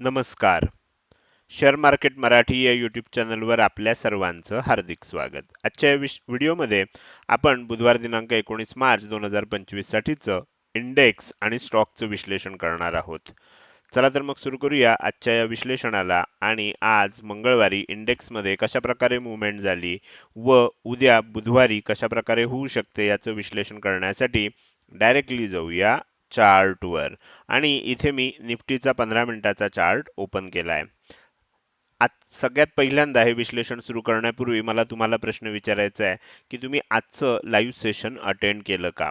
नमस्कार. Share market Marathi या YouTube चॅनलवर आपल्या सर्वांचं हार्दिक स्वागत. आजच्या या विश- व्हिडिओमध्ये आपण बुधवार दिनांक एकोणीस मार्च दोन हजार पंचवीस साठीचं इंडेक्स आणि स्टॉकचं विश्लेषण करणार आहोत. चला तर मग सुरू करूया आजच्या या विश्लेषणाला आणि आज मंगळवारी इंडेक्समध्ये कशा प्रकारे मुवमेंट झाली व उद्या बुधवारी कशा प्रकारे होऊ शकते याचं विश्लेषण करण्यासाठी डायरेक्टली जाऊया चार्टवर आणि इथे मी निफ्टीचा पंधरा मिनिटाचा चार्ट ओपन केलाय. आज सगळ्यात पहिल्यांदा हे विश्लेषण सुरू करण्यापूर्वी मला तुम्हाला प्रश्न विचारायचा आहे की तुम्ही आजचं लाईव्ह सेशन अटेंड केलं का?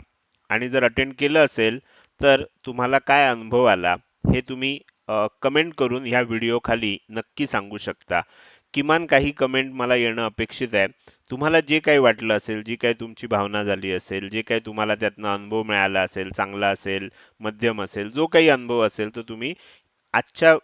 आणि जर अटेंड केलं असेल तर तुम्हाला काय अनुभव आला हे तुम्ही कमेंट करून ह्या व्हिडिओ खाली नक्की सांगू शकता. किमान काही कमेंट मला येणं अपेक्षित आहे. तुम्हाला जे काही वाटलं असेल जी काही तुमची भावना झाली असेल जे काही तुम्हाला त्यातनं अनुभव मिळाला असेल चांगला असेल मध्यम असेल जो काही अनुभव असेल तो तुम्ही आजच्या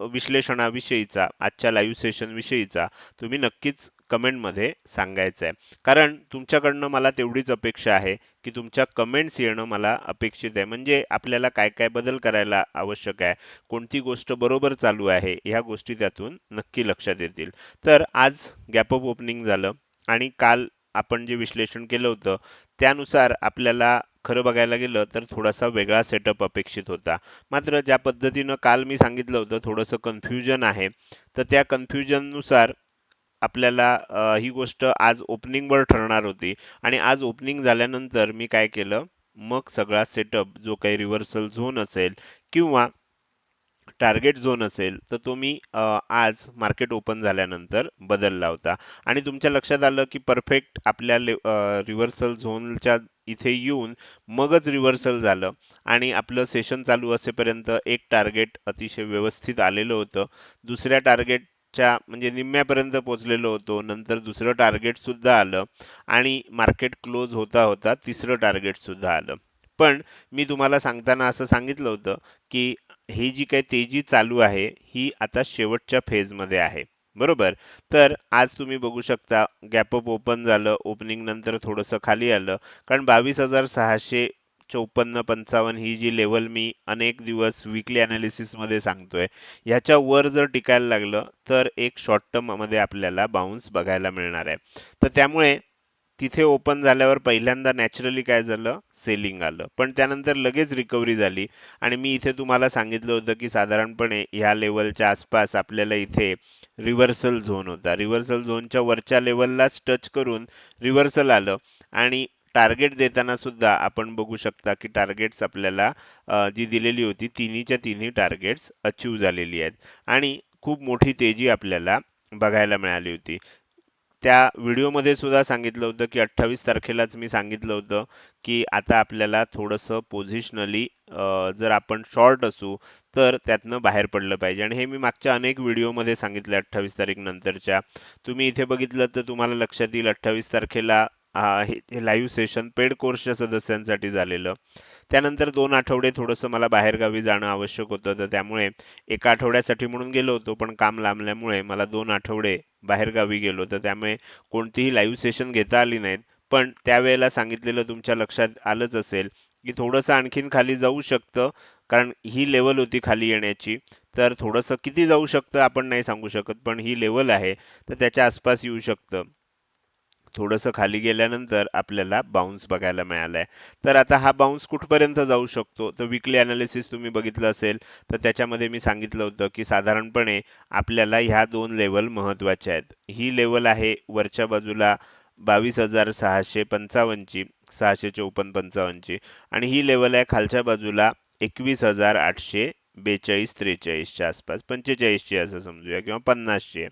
विश्लेषणाविषयीचा आजच्या लाईव्ह सेशन विषयीचा तुम्ही नक्कीच कमेंटमध्ये सांगायचं आहे कारण तुमच्याकडनं मला तेवढीच अपेक्षा आहे की तुमच्या कमेंट्स येणं मला अपेक्षित आहे. म्हणजे आपल्याला काय काय बदल करायला आवश्यक आहे कोणती गोष्ट बरोबर चालू आहे ह्या गोष्टी त्यातून नक्की लक्षात येतील. तर आज गॅप ऑफ ओपनिंग झालं आणि काल आपण जे विश्लेषण केलं होतं त्यानुसार आपल्याला खरं बघायला गेलं तर थोडासा वेगळा सेटअप अपेक्षित होता. मात्र ज्या पद्धतीनं काल मी सांगितलं होतं थोडंसं कन्फ्युजन आहे. तर त्या कन्फ्युजननुसार आपल्याला ही गोष्ट आज ओपनिंगवर ठरणार होती. आणि आज ओपनिंग झाल्यानंतर मी काय केलं मग सगळा सेटअप जो काही रिव्हर्सल झोन असेल किंवा टार्गेट झोन असेल तर तो मी आज मार्केट ओपन झाल्यानंतर बदलला होता. आणि तुमच्या लक्षात आलं की परफेक्ट आपल्या रिव्हर्सल झोनच्या इथे येऊन मगच रिव्हर्सल झालं. आणि आपलं सेशन चालू असेपर्यंत एक टार्गेट अतिशय व्यवस्थित आलेलं होतं. दुसऱ्या टार्गेटच्या म्हणजे निम्म्यापर्यंत पोहोचलेलो होतो. नंतर दुसरं टार्गेट सुद्धा आलं. आणि मार्केट क्लोज होता होता तिसरं टार्गेट सुद्धा आलं. पण मी तुम्हाला सांगताना असं सांगितलं होतं की ही जी काही तेजी चालू आहे ही आता शेवटच्या फेजमध्ये आहे. बरोबर. तर आज तुम्ही बघू शकता गॅपअप ओपन झालं ओपनिंग नंतर थोडंसं खाली आलं. कारण बावीस हजार सहाशे चौपन्न पंचावन्न ही जी लेवल मी अनेक दिवस विकली अनालिसिसमध्ये सांगतोय. ह्याच्या वर जर टिकायला लागलं तर एक शॉर्ट टर्ममध्ये आपल्याला बाउन्स बघायला मिळणार आहे. तर त्यामुळे तिथे ओपन झाल्यावर पहिल्यांदा नॅचरली काय झालं? सेलिंग आलं. पण त्यानंतर लगेच रिकव्हरी झाली. आणि मी इथे तुम्हाला सांगितलं होतं की साधारणपणे ह्या लेवलच्या आसपास आपल्याला इथे रिव्हर्सल झोन होता. रिव्हर्सल झोनच्या वरच्या लेवललाच टच करून रिव्हर्सल आलं. आणि टार्गेट देताना सुद्धा आपण बघू शकता की टार्गेट्स आपल्याला जी दिलेली होती तिन्हीच्या तिन्ही टार्गेट्स अचीव झालेली आहेत. आणि खूप मोठी तेजी आपल्याला बघायला मिळाली होती. त्या व्हिडिओमध्ये सुद्धा सांगितलं होतं की अठ्ठावीस तारखेलाच मी सांगितलं होतं की आता आपल्याला थोडंसं पोझिशनली जर आपण शॉर्ट असू तर त्यातनं बाहेर पडलं पाहिजे. आणि हे मी मागच्या अनेक व्हिडिओमध्ये सांगितलं अठ्ठावीस तारीख नंतरच्या. तुम्ही इथे बघितलं तर तुम्हाला लक्षात येईल अठ्ठावीस तारखेला हे लाईव्ह सेशन पेड कोर्सच्या सदस्यांसाठी झालेलं. त्यानंतर दोन आठवडे थोडंसं मला बाहेरगावी जाणं आवश्यक होतं. तर त्यामुळे एका आठवड्यासाठी म्हणून गेलो होतो पण काम लांबल्यामुळे मला दोन आठवडे बाहेरगावी गेलो तर त्यामुळे कोणतीही लाईव्ह सेशन घेता आली नाहीत. पण त्यावेळेला सांगितलेलं तुमच्या लक्षात आलंच असेल की थोडंसं आणखीन खाली जाऊ शकतं कारण ही लेवल होती खाली येण्याची. तर थोडंसं किती जाऊ शकतं आपण नाही सांगू शकत पण ही लेवल आहे. तर त्याच्या आसपास येऊ शकतं. थोडंसं खाली गेल्यानंतर आपल्याला बाउन्स बघायला मिळालाय. तर आता हा बाउन्स कुठपर्यंत जाऊ शकतो? तर विकली अनालिसिस तुम्ही बघितलं असेल तर त्याच्यामध्ये मी सांगितलं होतं की साधारणपणे आपल्याला ह्या दोन लेवल महत्त्वाच्या आहेत. ही लेवल आहे वरच्या बाजूला बावीस हजार सहाशे पंचावन्नची सहाशे चौपन्न पंचावन्नची आणि ही लेवल आहे खालच्या बाजूला एकवीस हजार आठशे बेचाळीस त्रेचाळीसच्या आसपास पंचेचाळीसची असं समजूया किंवा पन्नासची आहे.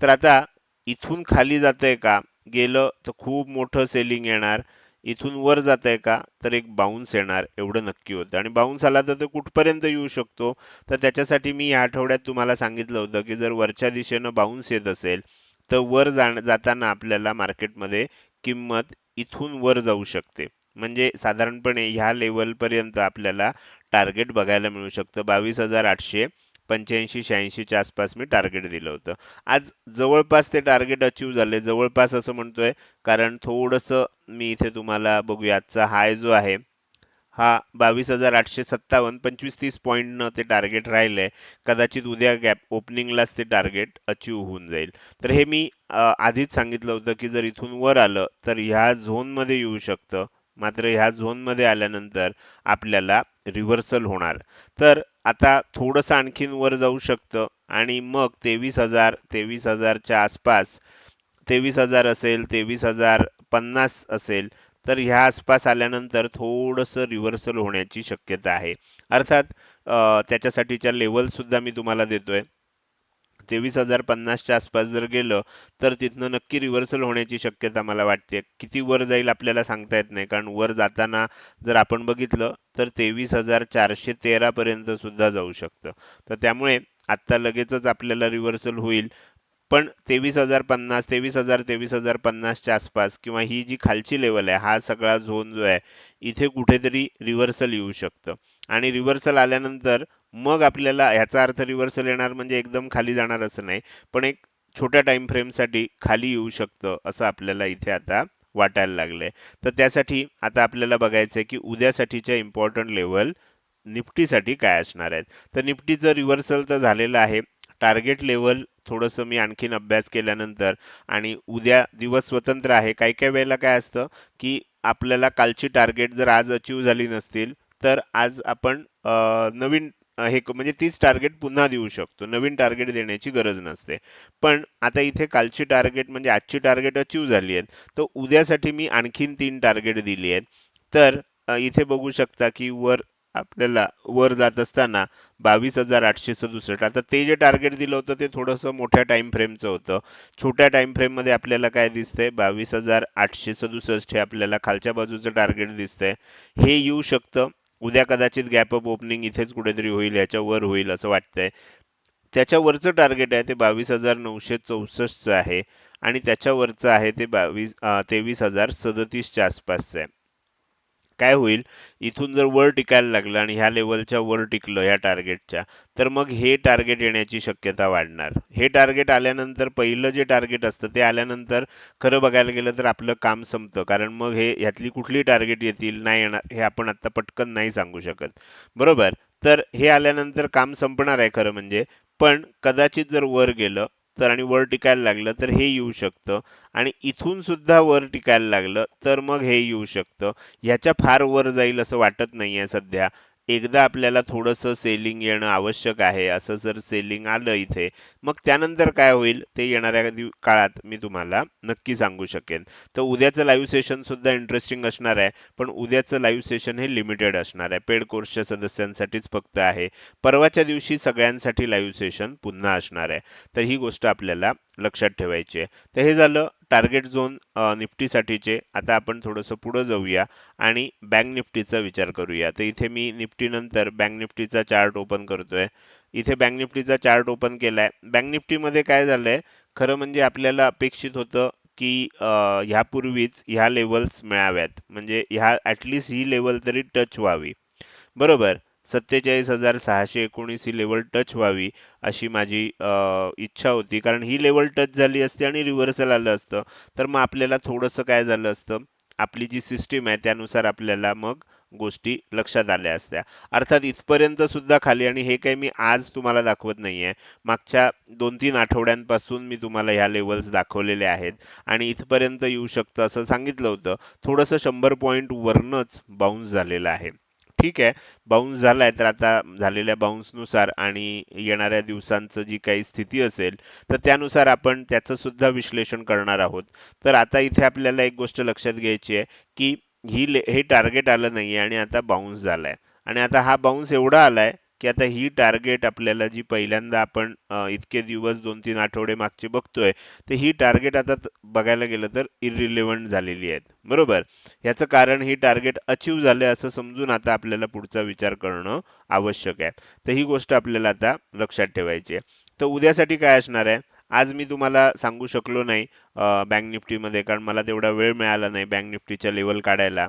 तर आता इथून खाली जात आहे का? गेलं तर खूप मोठं सेलिंग येणार. इथून वर जात आहे का? तर एक बाउन्स येणार. एवढं नक्की होतं. आणि बाउन्स आला तर तो कुठपर्यंत येऊ शकतो? तर त्याच्यासाठी मी या आठवड्यात तुम्हाला सांगितलं होतं की जर वरच्या दिशेनं बाउन्स येत असेल तर वर जाण जाताना आपल्याला मार्केटमध्ये किंमत इथून वर जाऊ शकते. म्हणजे साधारणपणे ह्या लेवल पर्यंत आपल्याला टार्गेट बघायला मिळू शकतं. बावीस हजार आठशे पंच्याऐंशी शहाऐंशीच्या आसपास मी टार्गेट दिलं होतं. आज जवळपास ते टार्गेट अचीव झाले. जवळपास असं म्हणतोय कारण थोडंसं मी इथे तुम्हाला बघूया. आजचा हाय जो आहे हा बावीस हजार आठशे सत्तावन्न पंचवीस तीस पॉईंटनं ते टार्गेट राहिलंय. कदाचित उद्या गॅप ओपनिंगलाच ते टार्गेट अचीव होऊन जाईल. तर हे मी आधीच सांगितलं होतं की जर इथून वर आलं तर ह्या झोनमध्ये येऊ शकतं. मात्र ह्या झोनमध्ये आल्यानंतर आपल्याला रिव्हर्सल होणार. तर आता थोडंसं आणखीन वर जाऊ शकतं. आणि मग तेवीस हजार तेवीस हजारच्या आसपास तेवीस हजार असेल तेवीस हजार पन्नास असेल तर ह्या आसपास आल्यानंतर थोडंसं रिव्हर्सल होण्याची शक्यता आहे. अर्थात त्याच्यासाठीच्या लेवल सुद्धा मी तुम्हाला देतोय. तेवीस हजार पन्नासच्या आसपास जर गेलं तर तिथनं नक्की रिव्हर्सल होण्याची शक्यता मला वाटते. किती वर जाईल आपल्याला सांगता येत नाही. कारण वर जाताना जर आपण बघितलं तर तेवीस हजार चारशे तेरा पर्यंत सुद्धा जाऊ शकतं. तर त्यामुळे आत्ता लगेचच आपल्याला रिव्हर्सल होईल. पण तेवीस हजार पन्नास तेवीस हजार तेवीस हजार पन्नासच्या आसपास किंवा ही जी खालची लेवल आहे हा सगळा झोन जो आहे इथे कुठेतरी रिव्हर्सल येऊ शकतं. आणि रिव्हर्सल आल्यानंतर मग आपल्याला ह्याचा अर्थ रिव्हर्सल येणार म्हणजे एकदम खाली जाणार असं नाही. पण एक छोट्या टाइम फ्रेमसाठी खाली येऊ शकतं असं आपल्याला इथे आता वाटायला लागलंय. तर त्यासाठी आता आपल्याला बघायचं आहे की उद्यासाठीच्या इम्पॉर्टंट लेवल निफ्टीसाठी काय असणार आहेत. तर निफ्टीचं रिव्हर्सल तर झालेलं आहे. टार्गेट लेवल थोडंसं मी आणखीन अभ्यास केल्यानंतर आणि उद्या दिवस स्वतंत्र आहे. काही काही वेळेला काय असतं की आपल्याला कालची टार्गेट जर आज अचीव झाली नसतील तर आज आपण नवीन हे क- म्हणजे तीच टार्गेट पुन्हा देऊ शकतो. नवीन टार्गेट देण्याची गरज नसते. पण आता इथे कालची टार्गेट म्हणजे आजची टार्गेट अचीव झाली आहेत. तर उद्यासाठी मी आणखीन तीन टार्गेट दिली आहेत. तर इथे बघू शकता की वर आपल्याला वर जात असताना बावीस हजार आठशे सदुसष्ट. आता ते जे टार्गेट दिलं होतं ते थोडंसं मोठ्या टाइम फ्रेमचं होतं. छोट्या टाइम फ्रेममध्ये आपल्याला काय दिसतंय? बावीस हजार आठशे सदुसष्ट हे आपल्याला खालच्या बाजूचं टार्गेट दिसतंय. हे येऊ शकतं. उद्या कदाचित गॅप अप ओपनिंग इथेच कुठेतरी होईल याच्यावर होईल असं वाटतंय. त्याच्यावरचं टार्गेट आहे ते बावीस हजार नऊशे चौसष्टचं आहे आणि त्याच्यावरचं आहे ते बावीस तेवीस हजार सदतीसच्या आसपासचं आहे. काय होईल? इथून जर वर टिकायला लागलं आणि ह्या लेवलच्या वर टिकलं ह्या टार्गेटच्या तर मग हे टार्गेट येण्याची शक्यता वाढणार. हे टार्गेट आल्यानंतर पहिलं जे टार्गेट असतं ते आल्यानंतर खरं बघायला गेलं तर आपलं काम संपतं. कारण मग हे ह्यातली कुठली टार्गेट येतील नाही येणार हे आपण आता पटकन नाही सांगू शकत. बरोबर? तर हे आल्यानंतर काम संपणार आहे खरं म्हणजे. पण कदाचित जर वर गेलं तर आणि वर टिकायला लागलं तर हे येऊ शकतं. आणि इथून सुद्धा वर टिकायला लागलं तर मग हे येऊ शकतं. ह्याच्या फार वर जाईल असं वाटत नाहीये सध्या. एकदा आपल्याला थोडंसं सेलिंग येणं आवश्यक आहे. असं जर सेलिंग आलं इथे मग त्यानंतर काय होईल? ते येणाऱ्या काळात मी तुम्हाला नक्की सांगू शकेन. तर उद्याचं लाईव्ह सेशन सुद्धा इंटरेस्टिंग असणार आहे. पण उद्याचं लाईव्ह सेशन हे लिमिटेड असणार आहे. पेड कोर्सच्या सदस्यांसाठीच फक्त आहे. परवाच्या दिवशी सगळ्यांसाठी लाईव्ह सेशन पुन्हा असणार आहे. तर ही गोष्ट आपल्याला लक्षात ठेवायचे तर हे झालं टार्गेट झोन निफ्टीसाठीचे. आता आपण थोडंसं पुढं जाऊया आणि बँक निफ्टीचा विचार करूया. तर इथे मी निफ्टी नंतर बँक निफ्टीचा चार्ट ओपन करतोय. इथे बँक निफ्टीचा चार्ट ओपन केलाय. बँक निफ्टीमध्ये काय झालंय? खरं म्हणजे आपल्याला अपेक्षित होतं की ह्यापूर्वीच ह्या लेवल्स मिळाव्यात. म्हणजे ह्या ऍटलिस्ट ही लेवल तरी टच व्हावी. बरोबर? सत्तेचाळीस हजार सहाशे एकोणीस ही लेवल टच व्हावी अशी माझी इच्छा होती. कारण ही लेवल टच झाली असती आणि रिव्हर्सल आलं असतं. तर मग आपल्याला थोडंसं काय झालं असतं? आपली जी सिस्टीम आहे त्यानुसार आपल्याला मग गोष्टी लक्षात आल्या असत्या. अर्थात इथपर्यंत सुद्धा खाली आणि हे काही मी आज तुम्हाला दाखवत नाही आहे मागच्या दोन तीन आठवड्यांपासून मी तुम्हाला ह्या लेवल्स दाखवलेले आहेत. आणि इथपर्यंत येऊ शकतं असं सांगितलं होतं. थोडंसं शंभर पॉईंट वरनच बाउन्स झालेलं आहे. ठीक आहे. बाउन्स झालाय तर आता झालेल्या बाउन्सनुसार आणि येणाऱ्या दिवसांचं जी काही स्थिती असेल तर त्यानुसार आपण त्याचं सुद्धा विश्लेषण करणार आहोत. तर आता इथे आपल्याला एक गोष्ट लक्षात घ्यायची आहे की ही हे टार्गेट आलं नाहीये आणि आता बाउन्स झालाय. आणि आता हा बाउन्स एवढा आलाय की आता ही टार्गेट आपल्याला जी पहिल्यांदा आपण इतके दिवस दोन तीन आठवडे मागचे बघतोय तर ही टार्गेट आता बघायला गेलं तर इरिलेव्हंट झालेली आहेत. बरोबर? ह्याचं कारण ही टार्गेट अचीव झाले असं समजून आता आपल्याला पुढचा विचार करणं आवश्यक आहे. तर ही गोष्ट आपल्याला आता लक्षात ठेवायची आहे. तर उद्यासाठी काय असणार आहे? आज मी तुम्हाला सांगू शकलो नाही बँक निफ्टीमध्ये कारण मला तेवढा वेळ मिळाला नाही बँक निफ्टीच्या लेवल काढायला.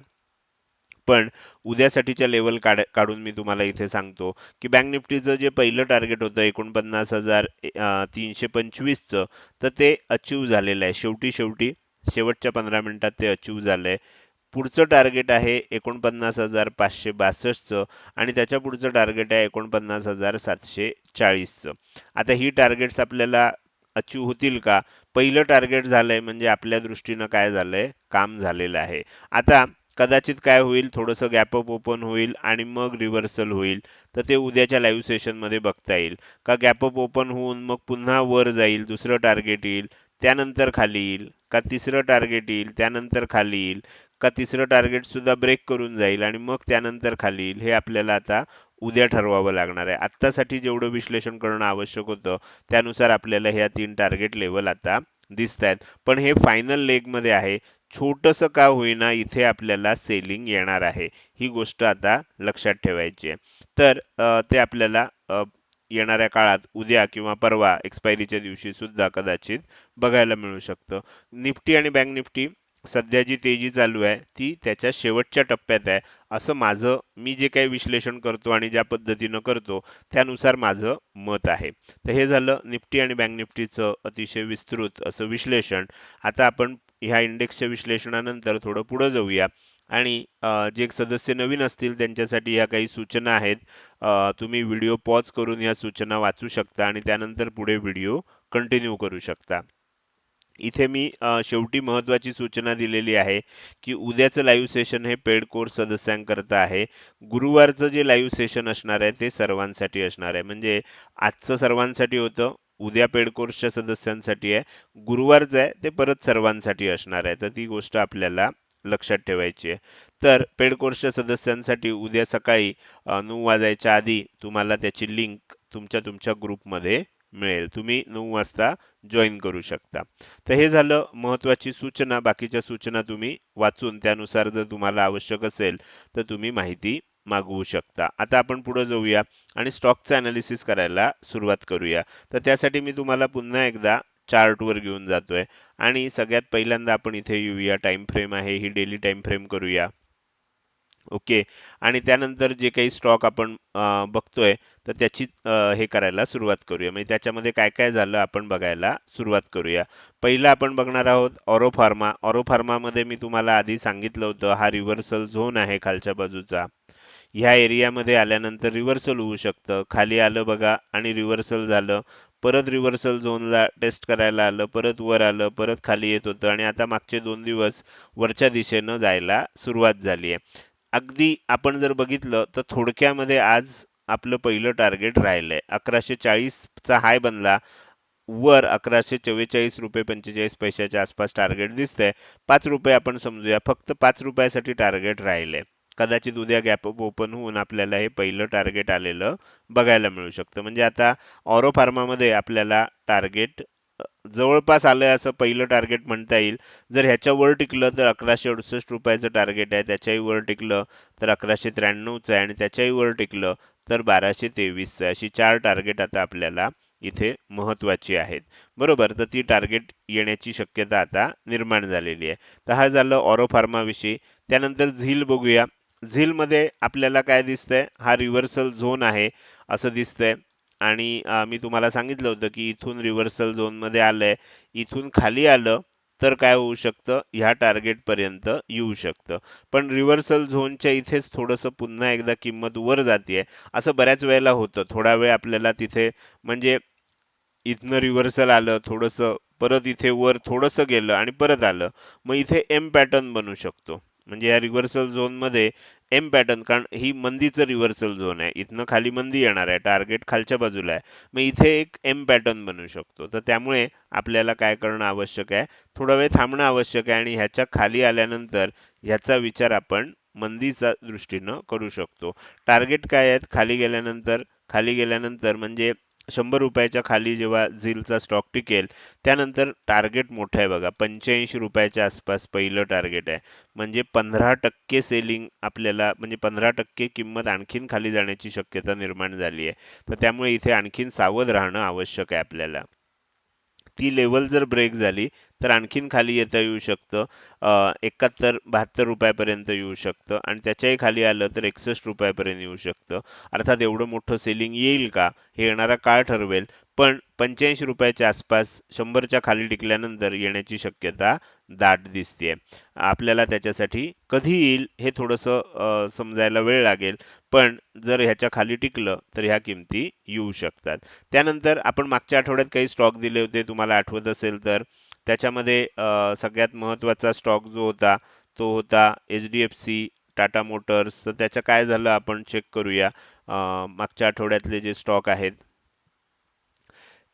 पण उद्यासाठीच्या लेवल काढ काढून मी तुम्हाला इथे सांगतो की बँक निफ्टीचं जे पहिलं टार्गेट होतं एकोणपन्नास हजार तीनशे पंचवीसचं तर ते अचीव झालेलं आहे. शेवटी शेवटी शेवटच्या पंधरा मिनिटात ते अचीव झालंय. पुढचं टार्गेट आहे एकोणपन्नास हजार पाचशे बासष्टचं आणि त्याच्या पुढचं टार्गेट आहे एकोणपन्नास हजार सातशे चाळीसचं. आता ही टार्गेट्स आपल्याला अचीव होतील का? पहिलं टार्गेट झालंय म्हणजे आपल्या दृष्टीनं काय झालंय? काम झालेलं आहे. आता कदाचित काय होईल थोडंसं गॅपअप ओपन होईल आणि मग रिव्हर्सल होईल. तर ते उद्याच्या लाईव्ह सेशनमध्ये बघता येईल. का गॅपअप ओपन होऊन मग पुन्हा वर जाईल दुसरं टार्गेट येईल त्यानंतर खाली येईल का तिसरं टार्गेट येईल त्यानंतर खाली येईल का तिसरं टार्गेट सुद्धा ब्रेक करून जाईल आणि मग त्यानंतर खाली येईल हे आपल्याला आता उद्या ठरवावं लागणार आहे. आत्तासाठी जेवढं विश्लेषण करणं आवश्यक होतं त्यानुसार आपल्याला ह्या तीन टार्गेट लेवल आता दिसत आहेत पण हे फायनल लेगमध्ये आहे. छोटस का होईना इथे आपल्याला सेलिंग येणार आहे. ही गोष्ट आता लक्षात ठेवायची आहे. तर ते आपल्याला येणाऱ्या काळात उद्या किंवा परवा एक्सपायरीच्या दिवशी सुद्धा कदाचित बघायला मिळू शकतं. निफ्टी आणि बँक निफ्टी सध्या जी तेजी चालू आहे ती त्याच्या शेवटच्या टप्प्यात आहे. असं माझं मी जे काही विश्लेषण करतो आणि ज्या पद्धतीनं करतो त्यानुसार माझं मत आहे. तर हे झालं निफ्टी आणि बँक निफ्टीचं अतिशय विस्तृत असं विश्लेषण. आता आपण ह्या इंडेक्सच्या विश्लेषणानंतर थोडं पुढं जाऊया. आणि जे सदस्य नवीन असतील त्यांच्यासाठी ह्या काही सूचना आहेत. तुम्ही व्हिडिओ पॉज करून या सूचना वाचू शकता आणि त्यानंतर पुढे व्हिडिओ कंटिन्यू करू शकता. इथे मी शेवटी महत्वाची सूचना दिलेली आहे की उद्याचं लाईव्ह सेशन हे पेड कोर्स सदस्यांकरता आहे. गुरुवारचं जे लाईव्ह सेशन असणार आहे ते सर्वांसाठी असणार आहे. म्हणजे आजचं सर्वांसाठी होतं उद्या पेड कोर्सच्या सदस्यांसाठी आहे. गुरुवारचं आहे ते परत सर्वांसाठी असणार आहे. तर ती गोष्ट आपल्याला लक्षात ठेवायची आहे. तर पेड कोर्सच्या सदस्यांसाठी उद्या सकाळी नऊ वाजायच्या आधी तुम्हाला त्याची लिंक तुमच्या तुमच्या ग्रुपमध्ये मिळेल. तुम्ही नऊ वाजता जॉईन करू शकता. तर हे झालं महत्वाची सूचना. बाकीच्या सूचना तुम्ही वाचून त्यानुसार जर तुम्हाला आवश्यक असेल तर तुम्ही माहिती मागवू शकता. आता आपण पुढे जाऊया आणि स्टॉकचं अनालिसिस करायला सुरुवात करूया. तर त्यासाठी मी तुम्हाला पुन्हा एकदा चार्टवर घेऊन जातोय. आणि सगळ्यात पहिल्यांदा आपण इथे येऊया. टाइम फ्रेम आहे. ही डेली टाइम फ्रेम करूया. ओके आणि त्यानंतर जे काही स्टॉक आपण बघतोय तर त्याची हे करायला सुरुवात करूया. म्हणजे त्याच्यामध्ये काय काय झालं आपण बघायला सुरुवात करूया. पहिलं आपण बघणार आहोत ऑरो फार्मा ऑरो फार्मामध्ये मी तुम्हाला आधी सांगितलं होतं हा रिव्हर्सल झोन आहे खालच्या बाजूचा. ह्या एरियामध्ये आल्यानंतर रिव्हर्सल होऊ शकतं. खाली आलं बघा आणि रिव्हर्सल झालं. परत रिव्हर्सल झोनला टेस्ट करायला आलं परत वर आलं परत खाली येत होतं आणि आता मागचे दोन दिवस वरच्या दिशेनं जायला सुरुवात झाली आहे. अगदी आपण जर बघितलं तर थोडक्यामध्ये आज आपलं पहिलं टार्गेट राहिलंय. अकराशे चाळीसचा हाय बनला. वर अकराशे चव्वेचाळीस रुपये पंचेचाळीस पैशाच्या आसपास टार्गेट दिसतंय. पाच रुपये आपण समजूया. फक्त पाच रुपयासाठी टार्गेट राहिले कदाचित उद्या गॅप अप ओपन होऊन आपल्याला हे पहिलं टार्गेट आलेलं बघायला मिळू शकतं. म्हणजे आता ऑरो फार्मामध्ये आपल्याला टार्गेट जवळपास आलंय असं पहिलं टार्गेट म्हणता येईल. जर ह्याच्या वर टिकलं तर अकराशे अडुसष्ट रुपयाचं टार्गेट आहे. त्याच्याही वर टिकलं तर अकराशे त्र्याण्णवचं आहे आणि त्याच्याही वर टिकलं तर बाराशे तेवीसचं अशी चार टार्गेट आता आपल्याला इथे महत्वाची आहेत. बरोबर? तर ती टार्गेट येण्याची शक्यता आता निर्माण झालेली आहे. तर हा झालं ऑरो फार्माविषयी त्यानंतर झील बघूया. झीलमध्ये आपल्याला काय दिसतंय? हा रिव्हर्सल झोन आहे असं दिसतंय. आणि मी तुम्हाला सांगितलं होतं की इथून रिव्हर्सल झोनमध्ये आलंय. इथून खाली आलं तर काय होऊ शकतं? ह्या टार्गेटपर्यंत येऊ शकतं. पण रिव्हर्सल झोनच्या इथेच थोडंसं पुन्हा एकदा किंमत वर जाते असं बऱ्याच वेळेला होतं. थोडा वेळ आपल्याला तिथे म्हणजे इथनं रिव्हर्सल आलं थोडंसं परत इथे वर थोडंसं गेलं आणि परत आलं. मग इथे एम पॅटर्न बनू शकतो. म्हणजे या रिव्हर्सल झोनमध्ये एम पॅटर्न कारण ही मंदीचं रिव्हर्सल झोन आहे. इथनं खाली मंदी येणार आहे. टार्गेट खालच्या बाजूला आहे. मग इथे एक एम पॅटर्न बनू शकतो. तर त्यामुळे आपल्याला काय करणं आवश्यक आहे? थोडा वेळ थांबणं आवश्यक आहे आणि ह्याच्या खाली आल्यानंतर ह्याचा विचार आपण मंदीचा दृष्टीनं करू शकतो. टार्गेट काय आहेत? खाली गेल्यानंतर खाली गेल्यानंतर म्हणजे शंभर रुपयाच्या खाली जेव्हा झीलचा स्टॉक टिकेल त्यानंतर टार्गेट मोठं आहे बघा. पंच्याऐंशी रुपयाच्या आसपास पहिलं टार्गेट आहे. म्हणजे पंधरा टक्के सेलिंग आपल्याला म्हणजे पंधरा टक्के किंमत आणखीन खाली जाण्याची शक्यता निर्माण झाली आहे. तर त्यामुळे इथे आणखीन सावध राहणं आवश्यक आहे आपल्याला. ती लेवल जर ब्रेक झाली तर आणखीन खाली येता येऊ शकतं. एकाहत्तर बहात्तर रुपयापर्यंत येऊ शकतं आणि त्याच्याही खाली आलं तर एकसष्ट रुपयापर्यंत येऊ शकतं. अर्थात एवढं मोठं सेलिंग येईल का? हे येणारा काळ ठरवेल. पण पंच्याऐंशी रुपयाच्या आसपास शंभरच्या खाली टिकल्यानंतर येण्याची शक्यता दाट दिसते आपल्याला त्याच्यासाठी कधी येईल हे थोडंसं समजायला वेळ लागेल. पण जर ह्याच्या खाली टिकलं तर ह्या किमती येऊ शकतात. त्यानंतर आपण मागच्या आठवड्यात काही स्टॉक दिले होते तुम्हाला आठवत असेल तर. त्याच्यामध्ये सगळ्यात महत्त्वाचा स्टॉक जो होता तो होता H D F C Tata motors. तर त्याचं काय झालं आपण चेक करूया. मागच्या आठवड्यातले जे स्टॉक आहेत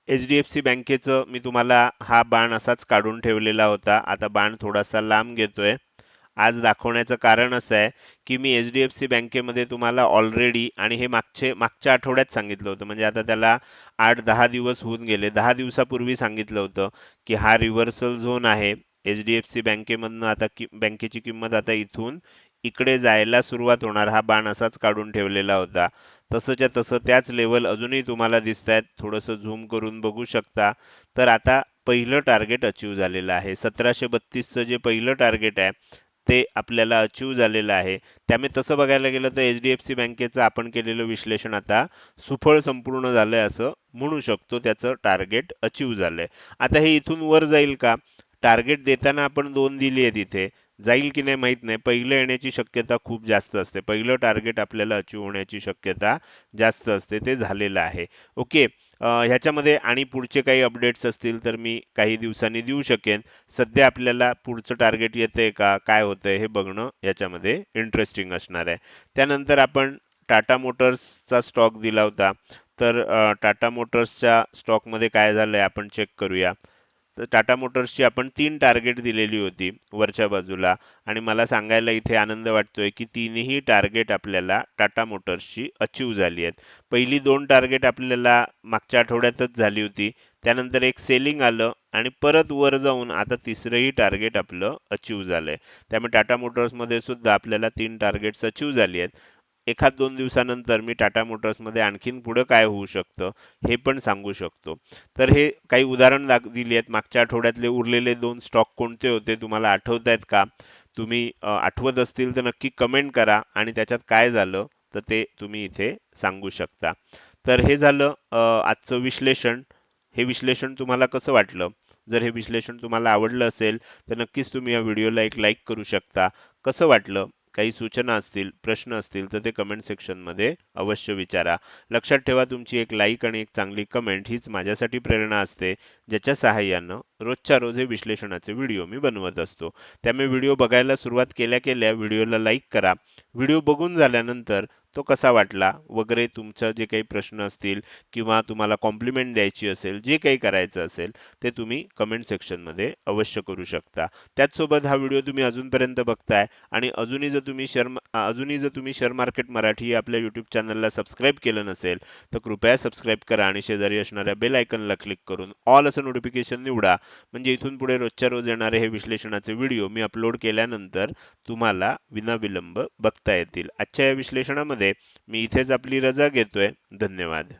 एच डी एफ सी बँकेचं मी तुम्हाला हा बाण असाच काढून ठेवलेला होता. आता बाण थोडासा लांब घेतोय. आज दाखवण्याचं कारण असं आहे की मी एच डी एफ सी बँकेमध्ये तुम्हाला ऑलरेडी आणि हे मागचे मागच्या आठवड्यात सांगितलं होतं. म्हणजे आता त्याला आठ दहा दिवस होऊन गेले. दहा दिवसापूर्वी सांगितलं होतं की हा रिव्हर्सल झोन आहे. एच डी एफ सी बँकेमधनं आता कि बँकेची किंमत आता इथून इकडे जायला सुरुवात होणार. हा बाण असाच काढून ठेवलेला होता. तसंच्या तसं त्याच लेवल अजूनही तुम्हाला दिसत आहेत थोडंसं झूम करून बघू शकता. तर आता पहिलं टार्गेट अचीव झालेलं आहे. सतराशे बत्तीसचं जे पहिलं टार्गेट आहे ते आपल्याला अचीव झालेलं आहे. त्यामुळे तसं बघायला गेलं तर एच डी एफ सी बँकेचं आपण केलेलं विश्लेषण आता सुफळ संपूर्ण झालंय असं म्हणू शकतो. त्याचं टार्गेट अचीव झालंय. आता हे इथून वर जाईल का? टार्गेट देताना आपण दोन दिली आहे तिथे जाईल की नाही माहीत नाही. पहिलं येण्याची शक्यता खूप जास्त असते. पहिलं टार्गेट आपल्याला अचीव होण्याची शक्यता जास्त असते. ते झालेलं आहे. ओके ह्याच्यामध्ये आणि पुढचे काही अपडेट्स असतील तर मी काही दिवसांनी देऊ शकेन. सध्या आपल्याला पुढचं टार्गेट येतंय का? काय होतंय? हे बघणं याच्यामध्ये इंटरेस्टिंग असणार आहे. त्यानंतर आपण टाटा मोटर्सचा स्टॉक दिला होता. तर टाटा मोटर्सच्या स्टॉकमध्ये काय झालंय? आपण चेक करूया. तर टाटा मोटर्सची आपण तीन टार्गेट दिलेली होती वरच्या बाजूला. आणि मला सांगायला इथे आनंद वाटतोय की तीनही टार्गेट आपल्याला टाटा मोटर्सची अचीव झाली आहेत. पहिली दोन टार्गेट आपल्याला मागच्या आठवड्यातच झाली होती. त्यानंतर एक सेलिंग आलं आणि परत वर जाऊन आता तिसरंही टार्गेट आपलं अचीव झालंय. त्यामुळे टाटा मोटर्समध्ये सुद्धा आपल्याला तीन टार्गेट्स अचीव झाली आहेत. एखाद दोन दिवसानंतर मी टाटा मोटर्समध्ये आणखीन पुढं काय होऊ शकतं हे पण सांगू शकतो. तर हे काही उदाहरण दाख दिली आहेत मागच्या आठवड्यातले उरलेले दोन स्टॉक कोणते होते तुम्हाला आठवत आहेत का? तुम्ही आठवत असतील तर नक्की कमेंट करा आणि त्याच्यात काय झालं तर ते तुम्ही इथे सांगू शकता. तर हे झालं आजचं विश्लेषण. हे विश्लेषण तुम्हाला कसं वाटलं? जर हे विश्लेषण तुम्हाला आवडलं असेल तर नक्कीच तुम्ही या व्हिडिओला एक लाईक करू शकता. कसं वाटलं? काही सूचना असतील प्रश्न असतील तर ते कमेंट सेक्शनमध्ये अवश्य विचारा. लक्षात ठेवा तुमची एक लाईक आणि एक चांगली कमेंट हीच माझ्यासाठी प्रेरणा असते ज्याच्या सहाय्यानं रोजच्या रोज हे विश्लेषणाचे व्हिडिओ मी बनवत असतो. त्यामुळे व्हिडिओ बघायला सुरुवात केल्या केल्या व्हिडिओला लाईक करा. व्हिडिओ बघून झाल्यानंतर तो कसा वाटला वगैरे तुमचं जे काही प्रश्न असतील किंवा तुम्हाला कॉम्प्लिमेंट द्यायची असेल जे काही करायचं असेल ते तुम्ही कमेंट सेक्शनमध्ये अवश्य करू शकता. त्याचसोबत हा व्हिडिओ तुम्ही अजूनपर्यंत बघताय आणि अजूनही जर तुम्ही शेअर अजूनही जर तुम्ही शेअर मार्केट मराठी आपल्या यूट्यूब चॅनलला सबस्क्राईब केलं नसेल तर कृपया सबस्क्राईब करा आणि शेजारी असणाऱ्या बेल आयकनला क्लिक करून ऑल असं नोटिफिकेशन निवडा. म्हणजे इथून पुढे रोजच्या रोज येणारे हे विश्लेषणाचे व्हिडिओ मी अपलोड केल्यानंतर तुम्हाला विनाविलंब बघता येतील. आजच्या या विश्लेषणामध्ये मी इथेच आपली रजा घेतोय. धन्यवाद.